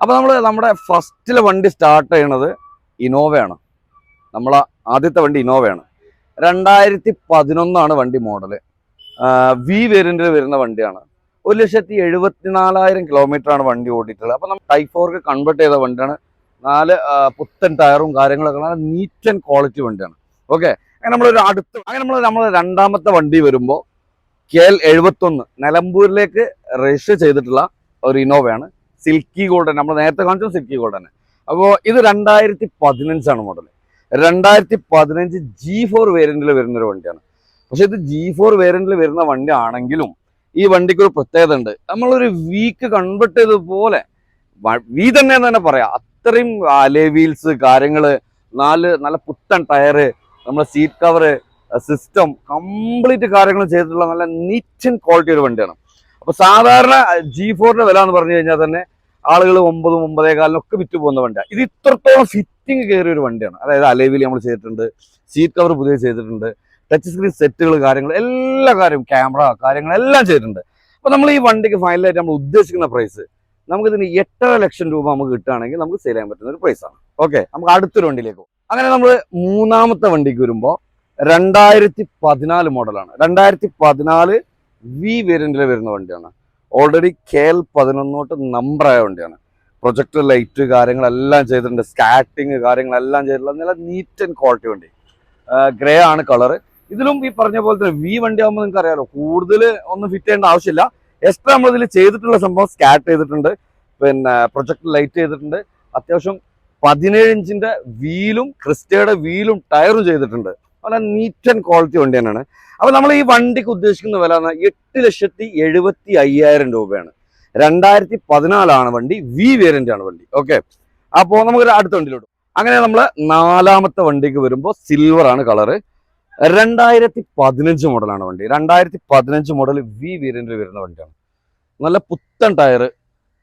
അപ്പോൾ നമ്മൾ നമ്മുടെ ഫസ്റ്റിലെ വണ്ടി സ്റ്റാർട്ട് ചെയ്യണത് ഇന്നോവയാണ്. നമ്മൾ ആദ്യത്തെ വണ്ടി ഇന്നോവയാണ്. രണ്ടായിരത്തി പതിനൊന്നാണ് വണ്ടി മോഡൽ വി വേരിയന്റിൽ വരുന്ന വണ്ടിയാണ്. ഒരു ലക്ഷത്തി എഴുപത്തിനാലായിരം ആണ് വണ്ടി ഓടിയിട്ടുള്ളത്. അപ്പോൾ നമ്മൾ ടൈഫോർക്ക് ഫോർക്ക് കൺവേർട്ട് ചെയ്ത വണ്ടിയാണ്. നാല് പുത്തൻ ടയറും കാര്യങ്ങളൊക്കെ നല്ല നീറ്റ് ആൻഡ് ക്വാളിറ്റി വണ്ടിയാണ്. ഓക്കെ അങ്ങനെ നമ്മളൊരു അടുത്ത് അങ്ങനെ നമ്മൾ നമ്മൾ രണ്ടാമത്തെ വണ്ടി വരുമ്പോൾ കെ എൽ എഴുപത്തൊന്ന് നിലമ്പൂരിലേക്ക് രജിസ്റ്റർ ചെയ്തിട്ടുള്ള ഒരു ഇന്നോവയാണ്. സിൽക്കി ഗോൾഡൻ നമ്മൾ നേരത്തെ കാണിച്ചു സിൽക്കി ഗോൾഡൻ. അപ്പോൾ ഇത് രണ്ടായിരത്തി പതിനഞ്ചാണ് മോഡൽ രണ്ടായിരത്തി പതിനഞ്ച് ജി ഫോർ വേരിയന്റിൽ വരുന്നൊരു വണ്ടിയാണ്. പക്ഷെ ഇത് ജി ഫോർ വേരിയന്റിൽ വരുന്ന വണ്ടി ആണെങ്കിലും ഈ വണ്ടിക്ക് ഒരു പ്രത്യേകത ഉണ്ട്. നമ്മളൊരു വീക്ക് കൺവെർട്ട് ചെയ്തതുപോലെ വി തന്നെ എന്ന് തന്നെ പറയാം. അത്രയും അലേ വീൽസ് കാര്യങ്ങൾ നാല് നല്ല പുത്തൻ ടയറ് നമ്മുടെ സീറ്റ് കവറ് സിസ്റ്റം കംപ്ലീറ്റ് കാര്യങ്ങൾ ചെയ്തിട്ടുള്ള നല്ല നീറ്റ് ആൻഡ് ക്വാളിറ്റി ഒരു വണ്ടിയാണ്. അപ്പോൾ സാധാരണ ജി ഫോറിന്റെ വില എന്ന് പറഞ്ഞു കഴിഞ്ഞാൽ തന്നെ ആളുകൾ ഒമ്പതും ഒമ്പതേ കാലിനൊക്കെ വിറ്റ് പോകുന്ന വണ്ടിയാണ് ഇത് ഇത്രത്തോളം ഫിറ്റിംഗ് കയറിയ ഒരു വണ്ടിയാണ്. അതായത് അലേവിൽ നമ്മൾ ചെയ്തിട്ടുണ്ട് സീറ്റ് കവർ പുതിയ ചെയ്തിട്ടുണ്ട് ടച്ച് സ്ക്രീൻ സെറ്റുകൾ കാര്യങ്ങൾ എല്ലാ കാര്യവും ക്യാമറ കാര്യങ്ങളെല്ലാം ചെയ്തിട്ടുണ്ട്. അപ്പൊ നമ്മൾ ഈ വണ്ടിക്ക് ഫൈനലായിട്ട് നമ്മൾ ഉദ്ദേശിക്കുന്ന പ്രൈസ് നമുക്കിതിന് എട്ടര ലക്ഷം രൂപ നമുക്ക് കിട്ടുകയാണെങ്കിൽ നമുക്ക് സെയിൽ ചെയ്യാൻ പറ്റുന്ന ഒരു പ്രൈസാണ് ഓക്കെ നമുക്ക് അടുത്തൊരു വണ്ടിയിലേക്ക് അങ്ങനെ നമ്മൾ മൂന്നാമത്തെ വണ്ടിക്ക് വരുമ്പോൾ രണ്ടായിരത്തി പതിനാല് മോഡലാണ് രണ്ടായിരത്തി പതിനാല് വി വേരിയന്റിൽ വരുന്ന വണ്ടിയാണ്. ഓൾറെഡി കെ എൽ പതിനൊന്നോട്ട് നമ്പറായ വണ്ടിയാണ്. പ്രൊജക്ടർ ലൈറ്റ് കാര്യങ്ങളെല്ലാം ചെയ്തിട്ടുണ്ട്. സ്കാറ്റിങ് കാര്യങ്ങളെല്ലാം ചെയ്തിട്ടുള്ള നല്ല നീറ്റ് ആൻഡ് ക്വാളിറ്റി വണ്ടി. ഗ്രേ ആണ് കളർ ഇതിലും ഈ പറഞ്ഞ പോലെ തന്നെ വി വണ്ടി ആകുമ്പോൾ നിങ്ങൾക്ക് അറിയാലോ കൂടുതൽ ഒന്നും ഫിറ്റ് ചെയ്യേണ്ട ആവശ്യമില്ല. എക്സ്ട്രാ നമ്മൾ ഇതിൽ ചെയ്തിട്ടുള്ള സംഭവം സ്കാറ്റ് ചെയ്തിട്ടുണ്ട്. പിന്നെ പ്രൊജക്ട് ലൈറ്റ് ചെയ്തിട്ടുണ്ട്. അത്യാവശ്യം പതിനേഴ് ഇഞ്ചിന്റെ വീലും ക്രിസ്റ്റയുടെ വീലും ടയറും ചെയ്തിട്ടുണ്ട്. നല്ല നീറ്റ് ആൻഡ് ക്വാളിറ്റി വണ്ടി തന്നെയാണ്. അപ്പോൾ നമ്മൾ ഈ വണ്ടിക്ക് ഉദ്ദേശിക്കുന്ന വില എന്ന് എട്ട് ലക്ഷത്തി എഴുപത്തി അയ്യായിരം രൂപയാണ്. രണ്ടായിരത്തി പതിനാലാണ് വണ്ടി വി വേരിയന്റ് ആണ് വണ്ടി. ഓക്കെ അപ്പോൾ നമുക്ക് അടുത്ത വണ്ടിയിലോട്ട് അങ്ങനെ നമ്മൾ നാലാമത്തെ വണ്ടിക്ക് വരുമ്പോൾ സിൽവർ ആണ് കളറ് രണ്ടായിരത്തി പതിനഞ്ച് മോഡലാണ് വണ്ടി. രണ്ടായിരത്തി പതിനഞ്ച് മോഡൽ വി വേരിയന്റിൽ വരുന്ന വണ്ടിയാണ്. നല്ല പുത്തൻ ടയർ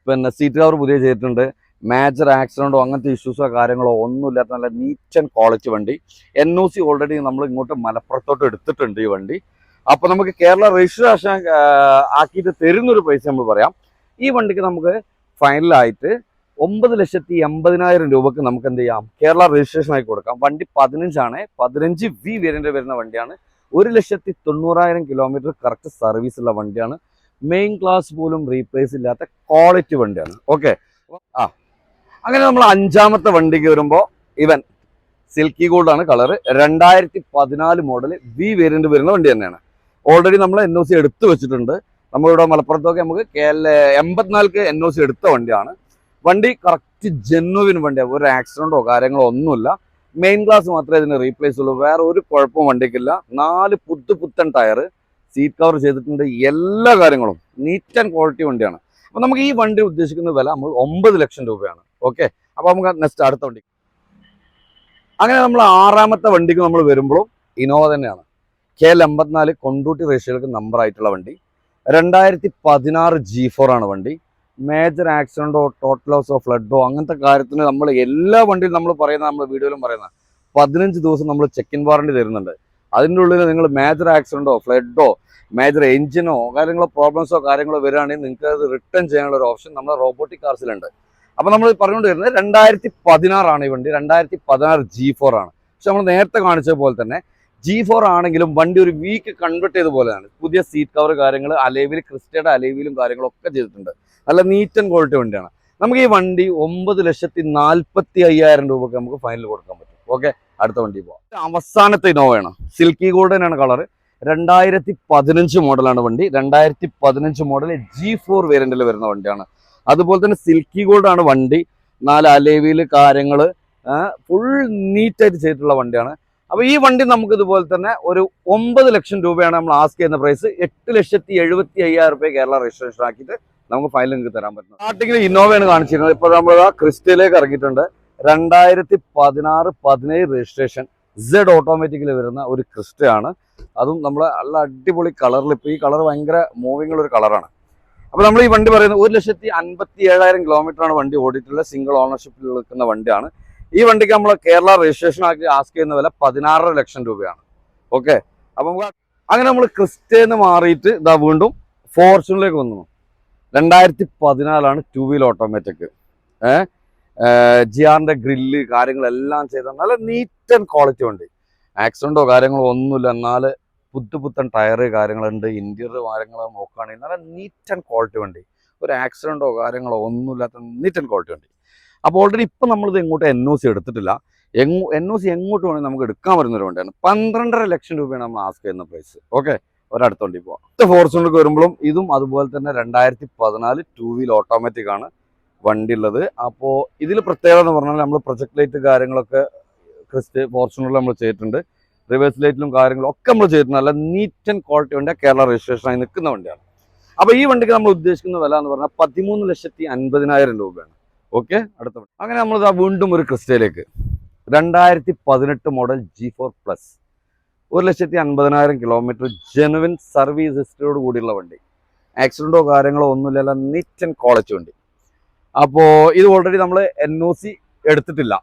പിന്നെ സീറ്റ് കവർ പുതിയ ചെയ്തിട്ടുണ്ട്. മേജർ ആക്സിഡന്റോ അങ്ങനത്തെ ഇഷ്യൂസോ കാര്യങ്ങളോ ഒന്നുമില്ലാത്ത നല്ല നീറ്റ് ആൻഡ് ക്വാളിറ്റി വണ്ടി. എൻ ഒ സി ഓൾറെഡി നമ്മൾ ഇങ്ങോട്ട് മലപ്പുറത്തോട്ട് എടുത്തിട്ടുണ്ട് ഈ വണ്ടി. അപ്പൊ നമുക്ക് കേരള രജിസ്ട്രേഷൻ ആക്കിയിട്ട് തരുന്നൊരു പൈസ നമ്മൾ പറയാം. ഈ വണ്ടിക്ക് നമുക്ക് ഫൈനലായിട്ട് ഒമ്പത് ലക്ഷത്തി എൺപതിനായിരം രൂപക്ക് നമുക്ക് എന്ത് ചെയ്യാം? കേരള രജിസ്ട്രേഷൻ ആയി കൊടുക്കാം. വണ്ടി പതിനഞ്ചാണ്. പതിനഞ്ച് വി വേരിയന്റ് വരുന്ന വണ്ടിയാണ്. ഒരു ലക്ഷത്തി തൊണ്ണൂറായിരം കിലോമീറ്റർ കറക്റ്റ് സർവീസ് ഉള്ള വണ്ടിയാണ്. മെയിൻ ക്ലാസ് പോലും റീപ്ലേസ് ഇല്ലാത്ത ക്വാളിറ്റി വണ്ടിയാണ്. ഓക്കെ ആ അങ്ങനെ നമ്മൾ അഞ്ചാമത്തെ വണ്ടിക്ക് വരുമ്പോൾ ഇവൻ സിൽക്കി ഗോൾഡ് ആണ് കളർ രണ്ടായിരത്തി പതിനാല് മോഡൽ വി വേരിയന്റ് വരുന്ന വണ്ടി തന്നെയാണ്. ഓൾറെഡി നമ്മൾ എൻ ഒ സി എടുത്തു വെച്ചിട്ടുണ്ട്. നമ്മളിവിടെ മലപ്പുറത്തൊക്കെ നമുക്ക് കെ എൽ എൺപത്തിനാലിക്ക് എൻ ഒ സി എടുത്ത വണ്ടിയാണ്. വണ്ടി കറക്റ്റ് ജെന്നുവിൻ വണ്ടിയാണ് ഒരു ആക്സിഡന്റോ കാര്യങ്ങളോ ഒന്നുമില്ല. മെയിൻ ഗ്ലാസ് മാത്രമേ ഇതിന് റീപ്ലേസ് ഉള്ളൂ. വേറെ ഒരു കുഴപ്പവും വണ്ടിക്കില്ല. നാല് പുത്തു പുത്തൻ ടയർ സീറ്റ് കവർ ചെയ്തിട്ടുണ്ട്. എല്ലാ കാര്യങ്ങളും നീറ്റ് ആൻഡ് ക്വാളിറ്റി വണ്ടിയാണ്. അപ്പൊ നമുക്ക് ഈ വണ്ടി ഉദ്ദേശിക്കുന്ന വില നമ്മൾ ഒമ്പത് ലക്ഷം രൂപയാണ്. ഓക്കെ അപ്പൊ നമുക്ക് നെക്സ്റ്റ് അടുത്ത വണ്ടി. അങ്ങനെ നമ്മൾ ആറാമത്തെ വണ്ടിക്ക് നമ്മൾ വരുമ്പോഴും ഇനോവ തന്നെയാണ്. കെ എൽ എൺപത്തിനാല് കൊണ്ടൂട്ടി റേഷ്യകൾക്ക് നമ്പർ ആയിട്ടുള്ള വണ്ടി. രണ്ടായിരത്തി പതിനാറ് ജി ഫോർ ആണ് വണ്ടി. മേജർ ആക്സിഡന്റോ ടോട്ടൽ ലോസോ ഫ്ലഡോ അങ്ങനത്തെ കാര്യത്തിന് നമ്മൾ എല്ലാ വണ്ടിയിലും നമ്മൾ പറയുന്ന നമ്മൾ വീഡിയോയിലും പറയുന്ന പതിനഞ്ച് ദിവസം നമ്മൾ ചെക്ക് ഇൻ വാറണ്ടി തരുന്നുണ്ട്. അതിന്റെ ഉള്ളിൽ നിങ്ങൾ മേജർ ആക്സിഡന്റോ ഫ്ലഡോ മേജർ എഞ്ചിനോ കാര്യങ്ങളോ പ്രോബ്ലംസോ കാര്യങ്ങളോ വരികയാണെങ്കിൽ നിങ്ങൾക്ക് അത് റിട്ടേൺ ചെയ്യാനുള്ള ഒരു ഓപ്ഷൻ നമ്മുടെ റോബോട്ടിക് കാർസിലുണ്ട് അപ്പൊ നമ്മൾ പറഞ്ഞുകൊണ്ട് വരുന്നത് രണ്ടായിരത്തി പതിനാറാണ് ഈ വണ്ടി രണ്ടായിരത്തി പതിനാറ് ജി ഫോർ ആണ്. പക്ഷെ നമ്മൾ നേരത്തെ കാണിച്ച പോലെ തന്നെ ജി ഫോർ ആണെങ്കിലും വണ്ടി ഒരു വീക്ക് കൺവെർട്ട് ചെയ്ത പോലെയാണ് പുതിയ സീറ്റ് കവർ കാര്യങ്ങൾ അലേവിൽ ക്രിസ്റ്റയുടെ അലേവിലും കാര്യങ്ങളും ഒക്കെ ചെയ്തിട്ടുണ്ട്. നല്ല നീറ്റ് ആൻഡ് ക്വാളിറ്റി വണ്ടിയാണ്. നമുക്ക് ഈ വണ്ടി ഒമ്പത് ലക്ഷത്തി നാൽപ്പത്തി അയ്യായിരം രൂപക്ക് നമുക്ക് ഫൈനൽ കൊടുക്കാൻ പറ്റും. ഓക്കെ അടുത്ത വണ്ടി പോവാം. അവസാനത്തെ ഇനോവയാണ് സിൽക്കി ആണ് കളർ രണ്ടായിരത്തി പതിനഞ്ച് മോഡലാണ് വണ്ടി. രണ്ടായിരത്തി പതിനഞ്ച് മോഡൽ ജി ഫോർ വേരിയന്റിൽ വരുന്ന വണ്ടിയാണ്. അതുപോലെ തന്നെ സിൽക്കി ഗോൾഡ് ആണ് വണ്ടി. നാല് അലേവിയിൽ കാര്യങ്ങൾ ഫുൾ നീറ്റായിട്ട് ചെയ്തിട്ടുള്ള വണ്ടിയാണ്. അപ്പോൾ ഈ വണ്ടി നമുക്ക് ഇതുപോലെ തന്നെ ഒരു ഒമ്പത് ലക്ഷം രൂപയാണ് നമ്മൾ ആസ്ക് ചെയ്യുന്ന പ്രൈസ് എട്ട് ലക്ഷത്തി എഴുപത്തി അയ്യായിരം രൂപ കേരള രജിസ്ട്രേഷൻ ആക്കിയിട്ട് നമുക്ക് ഫൈനൽ നിങ്ങൾക്ക് തരാൻ പറ്റും. സ്റ്റാർട്ടിങ്ങിൽ ഇന്നോവയാണ് കാണിച്ചിരുന്നത്. ഇപ്പോൾ നമ്മൾ ആ ക്രിസ്റ്റയിലേക്ക് ഇറങ്ങിയിട്ടുണ്ട്. രണ്ടായിരത്തി പതിനാറ് പതിനേഴ് രജിസ്ട്രേഷൻ സെഡ് ഓട്ടോമാറ്റിക്കിൽ വരുന്ന ഒരു ക്രിസ്റ്റയാണ് അതും നമ്മൾ നല്ല അടിപൊളി കളറിൽ ഇപ്പോൾ ഈ കളർ ഭയങ്കര മൂവിങ്ങുള്ള ഒരു കളറാണ് അപ്പോൾ നമ്മൾ ഈ വണ്ടി പറയുന്നത് ഒരു ലക്ഷത്തി അൻപത്തി ഏഴായിരം ആണ് വണ്ടി ഓടിയിട്ടുള്ള സിംഗിൾ ഓണർഷിപ്പിൽ നിൽക്കുന്ന വണ്ടിയാണ്. ഈ വണ്ടിക്ക് നമ്മൾ കേരള രജിസ്ട്രേഷൻ ആക്കി ആസ്ക് ചെയ്യുന്ന വില പതിനാറര ലക്ഷം രൂപയാണ്. ഓക്കെ അപ്പം അങ്ങനെ നമ്മൾ ക്രിസ്റ്റേന്ന് മാറിയിട്ട് ഇതാ വീണ്ടും ഫോർച്യൂണിലേക്ക് വന്നു. രണ്ടായിരത്തി പതിനാലാണ് ടു വീൽ ഓട്ടോമാറ്റിക് ജിയാറിന്റെ ഗ്രില്ല് കാര്യങ്ങളെല്ലാം ചെയ്ത നല്ല നീറ്റ് ആൻഡ് ക്വാളിറ്റി വണ്ടി. ആക്സിഡന്റോ കാര്യങ്ങളോ ഒന്നുമില്ല. എന്നാൽ പുത്തു പുത്തൻ ടയറ് കാര്യങ്ങളുണ്ട് ഇന്റീരിയർ കാര്യങ്ങളോ നോക്കുകയാണെങ്കിൽ നല്ല നീറ്റ് ആൻഡ് ക്വാളിറ്റി വണ്ടി. ഒരു ആക്സിഡന്റോ കാര്യങ്ങളോ ഒന്നുമില്ലാത്ത നീറ്റ് ആൻഡ് ക്വാളിറ്റി വണ്ടി. അപ്പോൾ ഓൾറെഡി ഇപ്പം നമ്മളിത് എങ്ങോട്ട് എൻ ഒ സി എടുത്തിട്ടില്ല. എങ്ങോ എൻ ഒ സി എങ്ങോട്ട് വേണമെങ്കിൽ നമുക്ക് എടുക്കാൻ വരുന്ന വണ്ടിയാണ്. പന്ത്രണ്ടര ലക്ഷം രൂപയാണ് നമ്മൾ ആസ്ക് ചെയ്യുന്ന പ്രൈസ് ഓക്കെ ഒരടുത്ത വണ്ടി പോവാം. അടുത്ത ഫോർച്യൂണിലേക്ക് വരുമ്പോഴും ഇതും അതുപോലെ തന്നെ രണ്ടായിരത്തി പതിനാല് ടൂ വീൽ ഓട്ടോമാറ്റിക് ആണ് വണ്ടി ഉള്ളത്. അപ്പോൾ ഇതിൽ പ്രത്യേകത എന്ന് പറഞ്ഞാൽ നമ്മൾ പ്രൊജക്ട് ലൈറ്റ് കാര്യങ്ങളൊക്കെ ക്രിസ്റ്റ് ഫോർച്യൂണറിൽ നമ്മൾ ചെയ്തിട്ടുണ്ട്. റിവേഴ്സ് ലൈറ്റിലും കാര്യങ്ങളും ഒക്കെ നമ്മൾ ചെയ്തിട്ടുണ്ട് നല്ല നീറ്റ് ആൻഡ് ക്വാളിറ്റി വണ്ടി കേരള രജിസ്ട്രേഷനായി നിൽക്കുന്ന വണ്ടിയാണ്. അപ്പോൾ ഈ വണ്ടിക്ക് നമ്മൾ ഉദ്ദേശിക്കുന്ന വില എന്ന് പറഞ്ഞാൽ പതിമൂന്ന് ലക്ഷത്തി അൻപതിനായിരം രൂപയാണ്. ഓക്കെ അടുത്ത അങ്ങനെ നമ്മൾ വീണ്ടും ഒരു ക്രിസ്റ്റയിലേക്ക്. രണ്ടായിരത്തി പതിനെട്ട് മോഡൽ ജി ഫോർ പ്ലസ് ഒരു ലക്ഷത്തി അൻപതിനായിരം കിലോമീറ്റർ ജെനുവിൻ സർവീസ് ഹിസ്റ്ററിയോട് കൂടിയുള്ള വണ്ടി. ആക്സിഡന്റോ കാര്യങ്ങളോ ഒന്നുമില്ല നീറ്റ് ആൻഡ് ക്വാളിറ്റി വണ്ടി. അപ്പോൾ ഇത് ഓൾറെഡി നമ്മൾ എൻ എടുത്തിട്ടില്ല.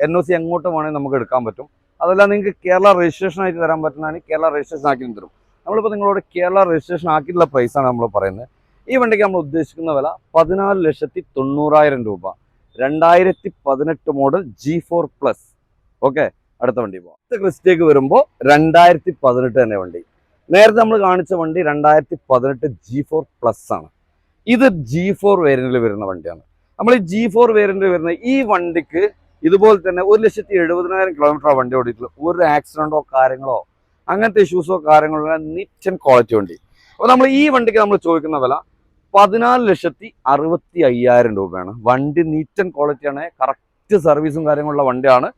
എൻ എങ്ങോട്ട് വേണമെങ്കിൽ നമുക്ക് എടുക്കാൻ പറ്റും. അതല്ല നിങ്ങൾക്ക് കേരള രജിസ്ട്രേഷൻ ആയിട്ട് തരാൻ പറ്റുന്നതാണ്. കേരള രജിസ്ട്രേഷൻ ആക്കി തരും. നമ്മളിപ്പോൾ നിങ്ങളോട് കേരള രജിസ്ട്രേഷൻ ആക്കിയിട്ടുള്ള പ്രൈസാണ് നമ്മൾ പറയുന്നത്. ഈ വണ്ടിക്ക് നമ്മൾ ഉദ്ദേശിക്കുന്ന വില പതിനാല് ലക്ഷത്തി തൊണ്ണൂറായിരം രൂപ. രണ്ടായിരത്തി പതിനെട്ട് model G four plus okay അടുത്ത വണ്ടി പോകാം അടുത്ത ക്രിസ്റ്റേക്ക് വരുമ്പോൾ രണ്ടായിരത്തി പതിനെട്ട് തന്നെ വണ്ടി. നേരത്തെ നമ്മൾ കാണിച്ച വണ്ടി രണ്ടായിരത്തി പതിനെട്ട് ജി ഫോർ പ്ലസ് ആണ്. ഇത് ജി ഫോർ വേരിയന്റിൽ വരുന്ന വണ്ടിയാണ്. നമ്മൾ ഈ ജി ഫോർ വേരിയന്റിൽ വരുന്ന ഈ വണ്ടിക്ക് ഇതുപോലെ തന്നെ ഒരു ലക്ഷത്തി എഴുപതിനായിരം കിലോമീറ്റർ വണ്ടി ഓടിയിട്ടുള്ളൂ. ഒരു ആക്സിഡന്റോ കാര്യങ്ങളോ അങ്ങനത്തെ ഇഷ്യൂസോ കാര്യങ്ങളോ നിറ്റ് ആൻഡ് ക്വാളിറ്റി വണ്ടി. അപ്പോൾ നമ്മൾ ഈ വണ്ടിക്ക് നമ്മൾ ചോദിക്കുന്ന വില പതിനാല് ലക്ഷത്തി അറുപത്തി അയ്യായിരം രൂപയാണ്. വണ്ടി നീറ്റ് ആൻഡ് ക്വാളിറ്റിയാണ് കറക്റ്റ് സർവീസും കാര്യങ്ങളുള്ള വണ്ടിയാണ്.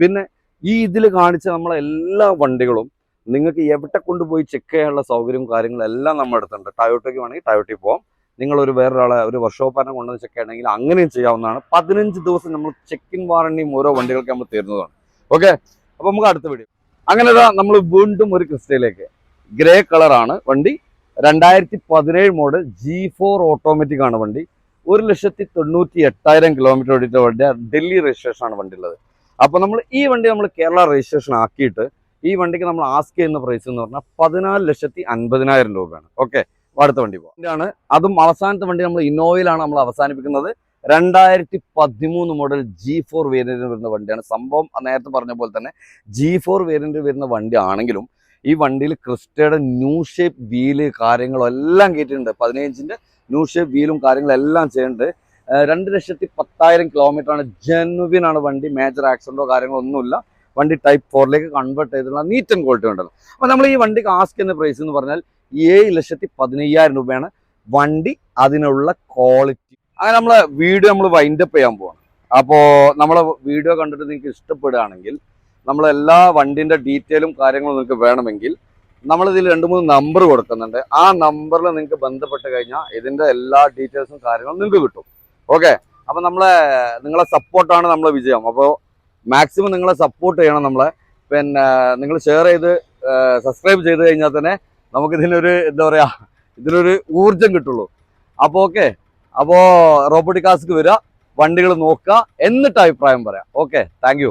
പിന്നെ ഈ ഇതിൽ കാണിച്ച നമ്മളെ എല്ലാ വണ്ടികളും നിങ്ങൾക്ക് എവിടെ കൊണ്ടുപോയി ചെക്ക് ചെയ്യാനുള്ള സൗകര്യവും കാര്യങ്ങളും എല്ലാം നമ്മൾ എടുത്തിട്ടുണ്ട് ടയോട്ടയ്ക്ക് വേണമെങ്കിൽ ടയോട്ടയിൽ പോകാം നിങ്ങൾ ഒരു വേറൊരാളെ ഒരു വർഷോപ്പാനം കൊണ്ടുവന്ന് ചെക്ക് ചെയ്യണമെങ്കിൽ അങ്ങനെയും ചെയ്യാവുന്നതാണ്. പതിനഞ്ച് ദിവസം നമ്മൾ ചെക്കിൻ വാറണ്ടിയും ഓരോ വണ്ടികൾക്ക് നമ്മൾ തീർന്നതാണ് ഓക്കെ അപ്പോൾ നമുക്ക് അടുത്ത വീഡിയോ അങ്ങനെ നമ്മൾ വീണ്ടും ഒരു ക്രിസ്റ്റയിലേക്ക്. ഗ്രേ കളറാണ് വണ്ടി. രണ്ടായിരത്തി പതിനേഴ് മോഡൽ ജി ഫോർ ഓട്ടോമാറ്റിക് ആണ് വണ്ടി. ഒരു ലക്ഷത്തി തൊണ്ണൂറ്റി എട്ടായിരം കിലോമീറ്റർ ഓടിച്ച വണ്ടി ഡൽഹി രജിസ്ട്രേഷൻ ആണ് വണ്ടി ഉള്ളത്. അപ്പോൾ നമ്മൾ ഈ വണ്ടി നമ്മൾ കേരള രജിസ്ട്രേഷൻ ആക്കിയിട്ട് ഈ വണ്ടിക്ക് നമ്മൾ ആസ്ക് ചെയ്യുന്ന പ്രൈസ് എന്ന് പറഞ്ഞാൽ പതിനാല് ലക്ഷത്തി അൻപതിനായിരം രൂപയാണ്. ഓക്കെ അടുത്ത വണ്ടി വണ്ടിയാണ് അതും അവസാനത്തെ വണ്ടി നമ്മൾ ഇന്നോവയിലാണ് നമ്മൾ അവസാനിപ്പിക്കുന്നത്. രണ്ടായിരത്തി പതിമൂന്ന് മോഡൽ ജി ഫോർ വേരിയന്റിൽ വരുന്ന വണ്ടിയാണ്. സംഭവം നേരത്തെ പറഞ്ഞ പോലെ തന്നെ ജി ഫോർ വേരിയന്റിൽ വരുന്ന വണ്ടി ആണെങ്കിലും ഈ വണ്ടിയിൽ ക്രിസ്റ്റയുടെ ന്യൂ ഷേപ്പ് വീൽ കാര്യങ്ങളും എല്ലാം കയറ്റിയിട്ടുണ്ട് പതിനഞ്ചിന്റെ ന്യൂ ഷേപ്പ് വീലും കാര്യങ്ങളും എല്ലാം ചെയ്യുന്നുണ്ട്. രണ്ട് ലക്ഷത്തി പത്തായിരം കിലോമീറ്റർ ആണ്. ജെനുവിൻ ആണ് വണ്ടി. മേജർ ആക്സിഡന്റോ കാര്യങ്ങളോ ഒന്നുമില്ല. വണ്ടി ടൈപ്പ് ഫോറിലേക്ക് കൺവേർട്ട് ചെയ്തിട്ടുള്ള നീറ്റ് ആൻഡ് ക്വാളിറ്റി ഉണ്ടല്ലോ. അപ്പോൾ നമ്മൾ ഈ വണ്ടിക്ക് ആസ്ക് എന്ന പ്രൈസ് എന്ന് പറഞ്ഞാൽ ഏഴ് ലക്ഷത്തി പതിനയ്യായിരം രൂപയാണ് വണ്ടി അതിനുള്ള ക്വാളിറ്റി അങ്ങനെ നമ്മളെ വീഡിയോ നമ്മൾ വൈൻഡപ്പ് ചെയ്യാൻ പോവാണ്. അപ്പോൾ നമ്മളെ വീഡിയോ കണ്ടിട്ട് നിങ്ങൾക്ക് ഇഷ്ടപ്പെടുകയാണെങ്കിൽ നമ്മളെല്ലാ വണ്ടിന്റെ ഡീറ്റെയിലും കാര്യങ്ങളും നിങ്ങൾക്ക് വേണമെങ്കിൽ നമ്മളിതിൽ രണ്ട് മൂന്ന് നമ്പർ കൊടുക്കുന്നുണ്ട്. ആ നമ്പറിൽ നിങ്ങൾക്ക് ബന്ധപ്പെട്ട് കഴിഞ്ഞാൽ ഇതിന്റെ എല്ലാ ഡീറ്റെയിൽസും കാര്യങ്ങളും നിങ്ങൾക്ക് കിട്ടും. ഓക്കെ അപ്പൊ നമ്മളെ നിങ്ങളെ സപ്പോർട്ടാണ് നമ്മളെ വിജയം. അപ്പോൾ മാക്സിമം നിങ്ങളെ സപ്പോർട്ട് ചെയ്യണം നമ്മളെ. പിന്നെ നിങ്ങൾ ഷെയർ ചെയ്ത് സബ്സ്ക്രൈബ് ചെയ്ത് കഴിഞ്ഞാൽ തന്നെ നമുക്ക് ഇതിനൊരു എന്താ പറയാ ഇതിനൊരു ഊർജം കിട്ടുള്ളൂ. അപ്പോൾ ഓക്കെ അപ്പോൾ റോബോട്ടിക് കാസ്ക്ക് വരിക വണ്ടികൾ നോക്കുക എന്നിട്ട് അഭിപ്രായം പറയാം. Okay thank